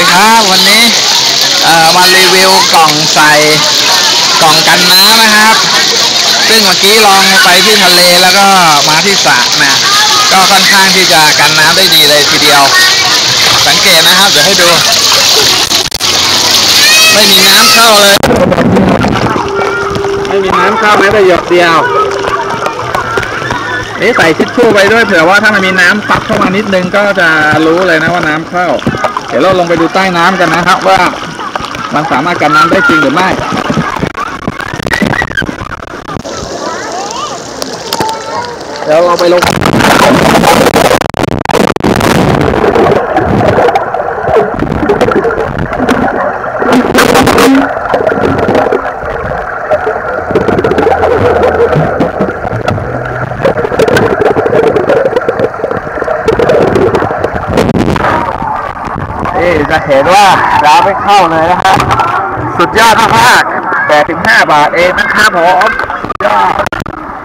ีครับวันนี้มารีวิวกล่องใส่กล่องกันน้ำนะครับ ซึ่งเมื่อกี้ลองไปที่ทะเลแล้วก็มาที่สระนะก็ค่อนข้างที่จะกันน้ำได้ดีเลยทีเดียว สังเกตนะครับเดี๋ยวให้ดู ไม่มีน้ำเข้าเลย ไม่มีน้ำเข้าแม้แต่หยดเดียวนี่ใส่ทิชชู่ไปด้วยเผื่อว่าถ้ามันมีน้ำซับเข้ามานิดนึงก็จะรู้เลยนะว่าน้ำเข้า เดี๋ยวเราลงไปดูใต้น้ำกันนะครับ ว่ามันสามารถกันน้ำได้จริงหรือไม่เดี๋ยวเราไปลง นี่จะเห็นว่าร้านไม่เข้าเลยนะฮะ สุดยอดมากๆแต่ถึง5บาทเองนะครับผมสุดยอด